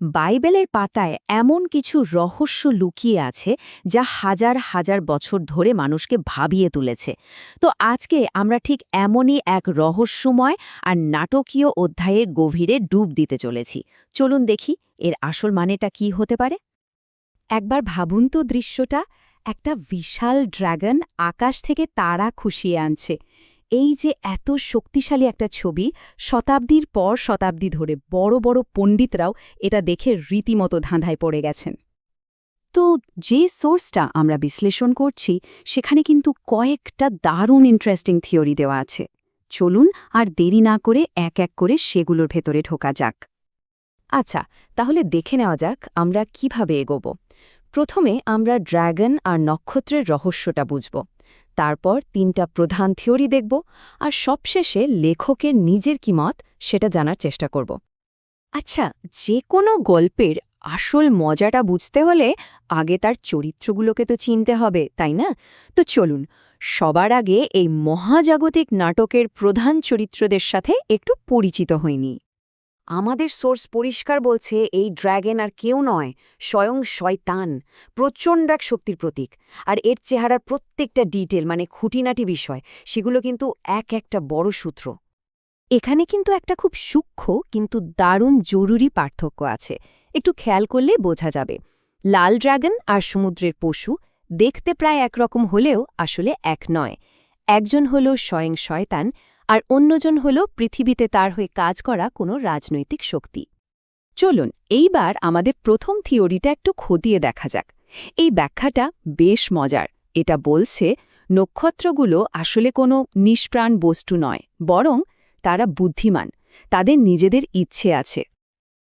বাইবেলের পাতায় এমন কিছু রহস্য লুকিয়ে আছে যা হাজার হাজার বছর ধরে মানুষকে ভাবিয়ে তুলেছে। তো আজকে আমরা ঠিক এমনই এক রহস্যময় আর নাটকীয় অধ্যায়ে গভীরে ডুব দিতে চলেছি। চলুন দেখি এর আসল মানেটা কি হতে পারে। একবার ভাবুন তো দৃশ্যটা, একটা বিশাল ড্রাগন আকাশ থেকে তারা খুশিয়ে আনছে। এই যে এত শক্তিশালী একটা ছবি, শতাব্দীর পর শতাব্দী ধরে বড় বড় পণ্ডিতরাও এটা দেখে রীতিমতো ধাঁধায় পড়ে গেছেন। তো যে সোর্সটা আমরা বিশ্লেষণ করছি, সেখানে কিন্তু কয়েকটা দারুণ ইন্টারেস্টিং থিওরি দেওয়া আছে। চলুন আর দেরি না করে এক এক করে সেগুলোর ভেতরে ঢোকা যাক। আচ্ছা তাহলে দেখে নেওয়া যাক আমরা কীভাবে এগোব। প্রথমে আমরা ড্র্যাগন আর নক্ষত্রের রহস্যটা বুঝব। তারপর তিনটা প্রধান থিওরি দেখব আর সবশেষে লেখকের নিজের কি মত সেটা জানার চেষ্টা করব। আচ্ছা যে কোনো গল্পের আসল মজাটা বুঝতে হলে আগে তার চরিত্রগুলোকে তো চিনতে হবে, তাই না? তো চলুন, সবার আগে এই মহাজাগতিক নাটকের প্রধান চরিত্রদের সাথে একটু পরিচিত হয়নি আমাদের সোর্স পরিষ্কার বলছে এই ড্র্যাগন আর কেউ নয়, স্বয়ং শয়তান, প্রচণ্ড এক শক্তির প্রতীক। আর এর চেহারার প্রত্যেকটা ডিটেল মানে খুঁটিনাটি বিষয়, সেগুলো কিন্তু এক একটা বড় সূত্র। এখানে কিন্তু একটা খুব সূক্ষ্ম কিন্তু দারুণ জরুরি পার্থক্য আছে। একটু খেয়াল করলে বোঝা যাবে। লাল ড্রাগন আর সমুদ্রের পশু দেখতে প্রায় একরকম হলেও আসলে এক নয়। একজন হল স্বয়ং শয়তান আর অন্যজন হল পৃথিবীতে তার হয়ে কাজ করা কোনো রাজনৈতিক শক্তি। চলুন, এইবার আমাদের প্রথম থিওরিটা একটু খতিয়ে দেখা যাক। এই ব্যাখ্যাটা বেশ মজার। এটা বলছে, নক্ষত্রগুলো আসলে কোনো নিষ্প্রাণ বস্তু নয়, বরং তারা বুদ্ধিমান, তাদের নিজেদের ইচ্ছে আছে।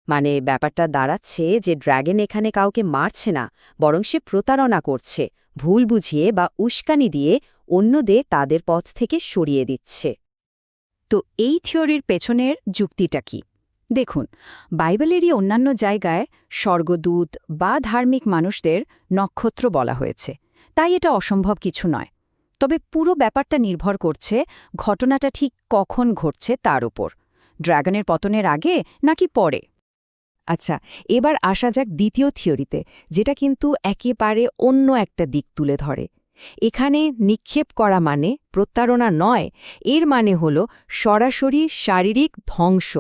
মানে ব্যাপারটা দাঁড়াচ্ছে যে ড্র্যাগন এখানে কাউকে মারছে না, বরং সে প্রতারণা করছে, ভুল বুঝিয়ে বা উস্কানি দিয়ে অন্যদের তাদের পথ থেকে সরিয়ে দিচ্ছে। তো এই থিওরির পেছনের যুক্তিটা কি? দেখুন, বাইবেলেরই অন্যান্য জায়গায় স্বর্গদূত বা ধার্মিক মানুষদের নক্ষত্র বলা হয়েছে। তাই এটা অসম্ভব কিছু নয়। তবে পুরো ব্যাপারটা নির্ভর করছে ঘটনাটা ঠিক কখন ঘটছে তার উপর। ড্রাগনের পতনের আগে নাকি পরে? আচ্ছা এবার আসা যাক দ্বিতীয় থিওরিতে, যেটা কিন্তু একেবারে অন্য একটা দিক তুলে ধরে। এখানে নিক্ষেপ করা মানে প্রত্যারণা নয়, এর মানে হল সরাসরি শারীরিক ধ্বংস।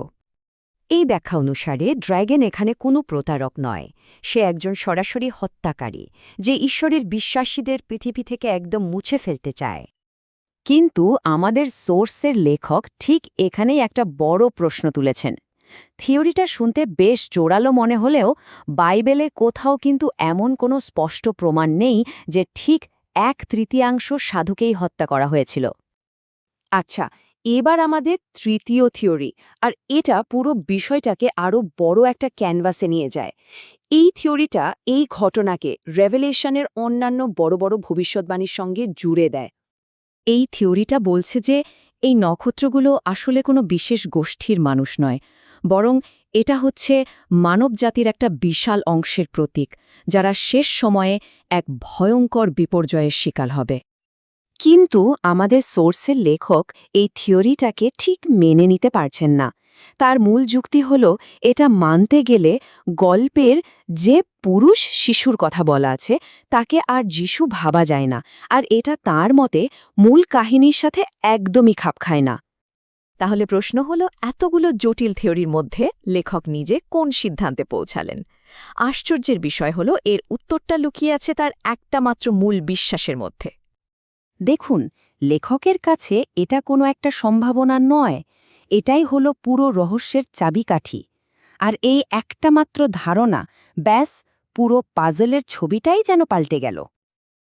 এই ব্যাখ্যা অনুসারে ড্র্যাগন এখানে কোনো প্রতারক নয়, সে একজন সরাসরি হত্যাকারী, যে ঈশ্বরের বিশ্বাসীদের পৃথিবী থেকে একদম মুছে ফেলতে চায়। কিন্তু আমাদের সোর্সের লেখক ঠিক এখানেই একটা বড় প্রশ্ন তুলেছেন। থিওরিটা শুনতে বেশ জোরালো মনে হলেও বাইবেলে কোথাও কিন্তু এমন কোনো স্পষ্ট প্রমাণ নেই যে ঠিক এক তৃতীয়াংশ সাধুকেই হত্যা করা হয়েছিল। আচ্ছা এবার আমাদের তৃতীয় থিওরি, আর এটা পুরো বিষয়টাকে আরও বড় একটা ক্যানভাসে নিয়ে যায়। এই থিওরিটা এই ঘটনাকে রেভেলেশনের অন্যান্য বড় বড় ভবিষ্যৎবাণীর সঙ্গে জুড়ে দেয়। এই থিওরিটা বলছে যে, এই নক্ষত্রগুলো আসলে কোনো বিশেষ গোষ্ঠীর মানুষ নয়। বরং এটা হচ্ছে মানবজাতির একটা বিশাল অংশের প্রতীক, যারা শেষ সময়ে এক ভয়ঙ্কর বিপর্যয়ের শিকার হবে। কিন্তু আমাদের সোর্সের লেখক এই থিওরিটাকে ঠিক মেনে নিতে পারছেন না। তার মূল যুক্তি হল, এটা মানতে গেলে গল্পের যে পুরুষ শিশুর কথা বলা আছে, তাকে আর যিশু ভাবা যায় না, আর এটা তার মতে মূল কাহিনীর সাথে একদমই খাপ খায় না। তাহলে প্রশ্ন হল, এতগুলো জটিল থিওরির মধ্যে লেখক নিজে কোন সিদ্ধান্তে পৌঁছালেন? আশ্চর্যের বিষয় হল, এর উত্তরটা লুকিয়ে আছে তার একটা মাত্র মূল বিশ্বাসের মধ্যে। দেখুন, লেখকের কাছে এটা কোনো একটা সম্ভাবনা নয়, এটাই হলো পুরো রহস্যের চাবিকাঠি। আর এই একটা মাত্র ধারণা, ব্যাস, পুরো পাজলের ছবিটাই যেন পাল্টে গেল।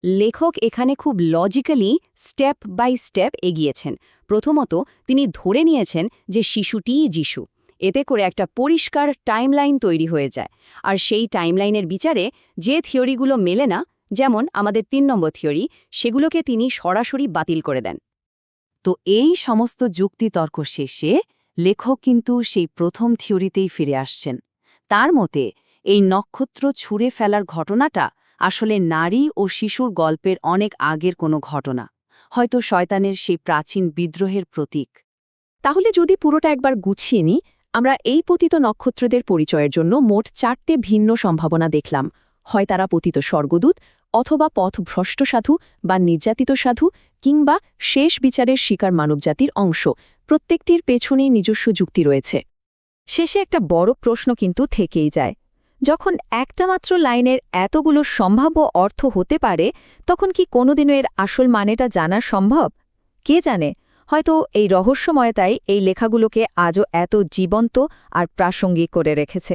লেখক এখানে খুব লজিক্যালি স্টেপ বাই স্টেপ এগিয়েছেন। প্রথমত, তিনি ধরে নিয়েছেন যে শিশুটিই যিশু। এতে করে একটা পরিষ্কার টাইমলাইন তৈরি হয়ে যায়। আর সেই টাইমলাইনের বিচারে যে থিওরিগুলো মেলে না, যেমন আমাদের তিন নম্বর থিওরি, সেগুলোকে তিনি সরাসরি বাতিল করে দেন। তো এই সমস্ত যুক্তিতর্ক শেষে লেখক কিন্তু সেই প্রথম থিওরিতেই ফিরে আসছেন। তার মতে, এই নক্ষত্র ছুঁড়ে ফেলার ঘটনাটা আসলে নারী ও শিশুর গল্পের অনেক আগের কোনো ঘটনা, হয়তো শয়তানের সেই প্রাচীন বিদ্রোহের প্রতীক। তাহলে যদি পুরোটা একবার গুছিয়ে নিই, আমরা এই পতিত নক্ষত্রদের পরিচয়ের জন্য মোট চারটে ভিন্ন সম্ভাবনা দেখলাম। হয় তারা পতিত স্বর্গদূত, অথবা পথভ্রষ্ট সাধু বা নির্যাতিত সাধু, কিংবা শেষ বিচারের শিকার মানবজাতির অংশ। প্রত্যেকটির পেছনেই নিজস্ব যুক্তি রয়েছে। শেষে একটা বড় প্রশ্ন কিন্তু থেকেই যায় যখন একটা মাত্র লাইনের এতগুলো সম্ভাব্য অর্থ হতে পারে, তখন কি কোনোদিনও এর আসল মানেটা জানা সম্ভব? কে জানে? হয়তো এই রহস্যময়তাই এই লেখাগুলোকে আজও এত জীবন্ত আর প্রাসঙ্গিক করে রেখেছে।